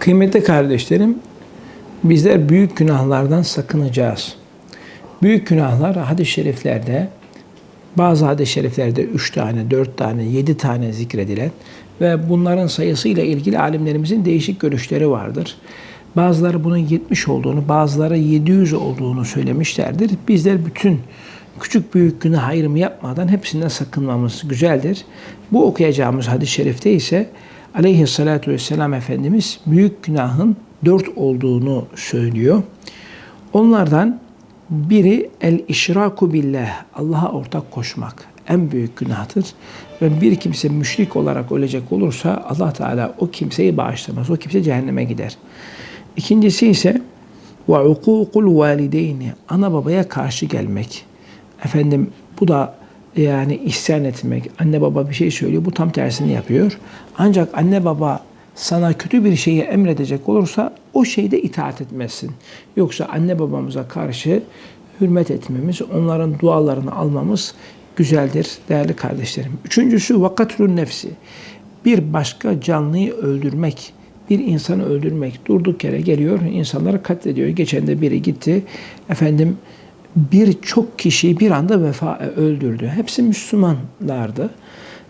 Kıymetli kardeşlerim, bizler büyük günahlardan sakınacağız. Büyük günahlar hadis-i şeriflerde, bazı hadis-i şeriflerde 3 tane, 4 tane, 7 tane zikredilen ve bunların sayısıyla ilgili alimlerimizin değişik görüşleri vardır. Bazıları bunun 70 olduğunu, bazıları 700 olduğunu söylemişlerdir. Bizler bütün küçük büyük günah ayrımı yapmadan hepsinden sakınmamız güzeldir. Bu okuyacağımız hadis-i şerifte ise aleyhissalatu vesselam Efendimiz büyük günahın dört olduğunu söylüyor. Onlardan biri el işraku billah, Allah'a ortak koşmak en büyük günahtır. Ve bir kimse müşrik olarak ölecek olursa Allah Teala o kimseyi bağışlamaz. O kimse cehenneme gider. İkincisi ise ve ukukul valideyni, ana babaya karşı gelmek. Efendim bu da yani isyan etmek. Anne baba bir şey söylüyor, bu tam tersini yapıyor. Ancak anne baba sana kötü bir şeyi emredecek olursa o şeyde itaat etmezsin. Yoksa anne babamıza karşı hürmet etmemiz, onların dualarını almamız güzeldir değerli kardeşlerim. Üçüncüsü vakatrun nefsi. Bir başka canlıyı öldürmek, bir insanı öldürmek durduk yere geliyor, insanları katlediyor. Geçen de biri gitti, efendim birçok kişiyi bir anda vefa öldürdü. Hepsi Müslümanlardı.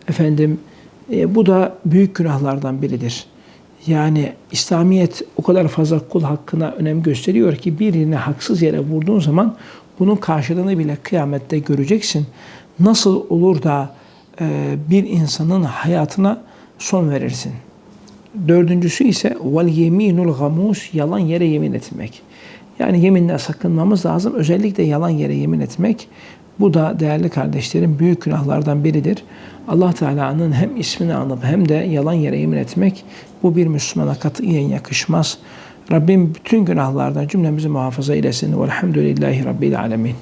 Efendim e, bu da büyük günahlardan biridir. Yani İslamiyet o kadar fazla kul hakkına önem gösteriyor ki birini haksız yere vurduğun zaman bunun karşılığını bile kıyamette göreceksin. Nasıl olur da e, bir insanın hayatına son verirsin? Dördüncüsü ise vel yeminul gamus yalan yere yemin etmek. Yani yeminden sakınmamız lazım. Özellikle yalan yere yemin etmek. Bu da değerli kardeşlerim büyük günahlardan biridir. Allah Teala'nın hem ismini anıp hem de yalan yere yemin etmek bu bir Müslümana katiyen yakışmaz. Rabbim bütün günahlardan cümlemizi muhafaza eylesin. Velhamdülillahi Rabbil Alemin.